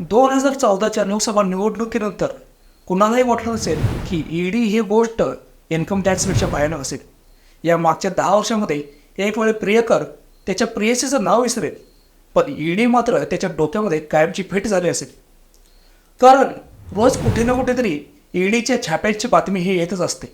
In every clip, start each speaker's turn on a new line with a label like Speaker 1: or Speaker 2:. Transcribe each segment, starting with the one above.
Speaker 1: दोन हजार चौदाच्या लोकसभा निवडणुकीनंतर कुणालाही वाटलं नसेल की ईडी ही गोष्ट इन्कम टॅक्सपेक्षा भयानक असेल. या मागच्या दहा वर्षामध्ये एक वेळ प्रियकर त्याच्या प्रियसीचं नाव विसरेल पण ईडी मात्र त्याच्या डोक्यामध्ये कायमची फिट झाली असेल. कारण रोज कुठे ना कुठेतरी ईडीच्या छाप्यांची बातमी ही येतच असते.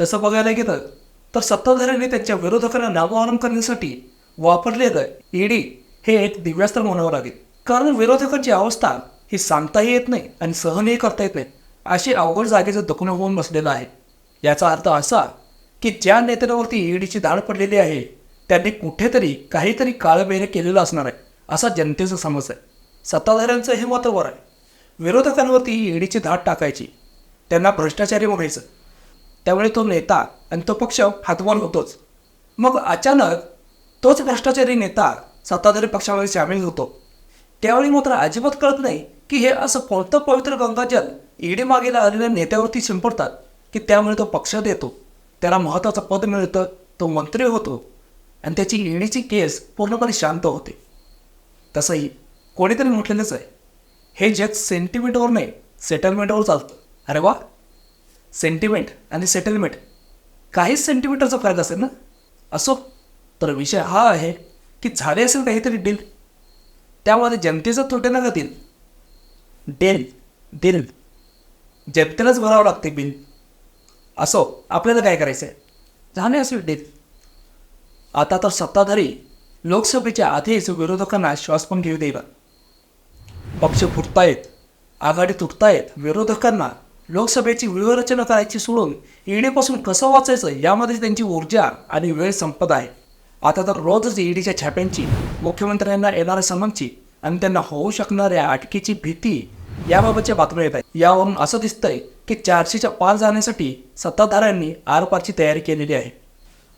Speaker 1: तसं बघायला गेलं तर सत्ताधाऱ्यांनी त्यांच्या विरोधकांना नामोहरम करण्यासाठी वापरलेलं ईडी हे एक दिव्यास्त्र म्हणावं लागेल. कारण विरोधकांची अवस्था ही सांगताही येत नाही आणि सहनही करता येत नाही. अशी अवघड जागेचं दुखणं होऊन बसलेलं आहे. याचा अर्थ असा की ज्या नेत्यांवरती ईडीची दाड पडलेली आहे त्यांनी कुठेतरी काहीतरी काळबेरे केलेलं असणार आहे असा जनतेचा समज आहे. सत्ताधाऱ्यांचं हे मत वर आहे. विरोधकांवरती ईडीची धाड टाकायची त्यांना भ्रष्टाचारी म्हणायचं त्यामुळे तो नेता आणि तो पक्ष हातवान होतोच. मग अचानक तोच भ्रष्टाचारी नेता सत्ताधारी पक्षामध्ये सामील होतो. त्यावेळी मात्र अजिबात कळत नाही की हे असं कोणतं पवित्र गंगाजल ईडी मागेला आलेल्या नेत्यावरती शिंपडतात की त्यामुळे तो पक्षात येतो त्याला महत्त्वाचं पद मिळतं तो मंत्री होतो. आणि त्याची ईडीची केस पूर्णपणे शांत होते. तसंही कोणीतरी म्हटलेलंच आहे. हे जग सेंटिमेंटवर नाही सेटलमेंटवर चालतं. अरे वा! सेंटिमेंट आणि सेटलमेंट काहीच सेंटिमीटरचा फायदा असेल ना? असो तर विषय हा आहे की झाले असेल काहीतरी डील त्यामध्ये जनतेचं तोटे नका दिल डेल दिल. जनतेलाच भरावं लागते बिल असो आपल्याला काय करायचं आहे झाले असेल डील आता तर सत्ताधारी लोकसभेच्या आधीच विरोधकांना श्वास पण घेऊ देईल पक्ष फुटतायत आघाडी तुटतायत विरोधकांना लोकसभेची व्यूहरचना करायची सोडून ईडीपासून कसं वाचायचं यामध्ये त्यांची ऊर्जा आणि वेळ संपत आहे. आता तर रोजच ईडीच्या छाप्यांची मुख्यमंत्र्यांना येणाऱ्या समनची आणि त्यांना होऊ शकणाऱ्या अटकेची भीती याबाबतच्या बातम्या येत आहेत. यावरून असं दिसतंय की चारशेच्या पार जाण्यासाठी सत्ताधाऱ्यांनी आरपारची तयारी केलेली आहे.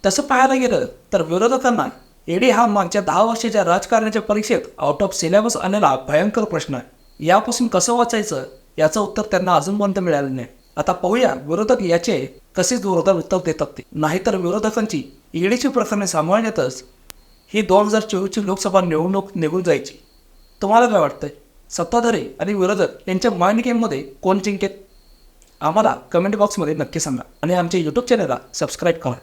Speaker 1: तसं पाहायला गेलं तर विरोधकांना ईडी हा मागच्या दहा वर्षाच्या राजकारणाच्या परीक्षेत आउट ऑफ सिलेबस आणायला भयंकर प्रश्न आहे. यापासून कसं वाचायचं? याचं उत्तर त्यांना अजूनपर्यंत मिळालं नाही. आता पाहूया विरोधक याचे कसे जोरदार उत्तर देतात ते. नाहीतर विरोधकांची ईडीची प्रकरणे सांभाळण्यातच ही दोन हजार चोवीसची लोकसभा निवडणूक निघून जायची. तुम्हाला काय वाटतंय? सत्ताधारी आणि विरोधक यांच्या माइंड गेममध्ये कोण जिंकेल? आम्हाला कमेंट बॉक्समध्ये नक्की सांगा आणि आमच्या यूट्यूब चॅनलला सबस्क्राईब करा.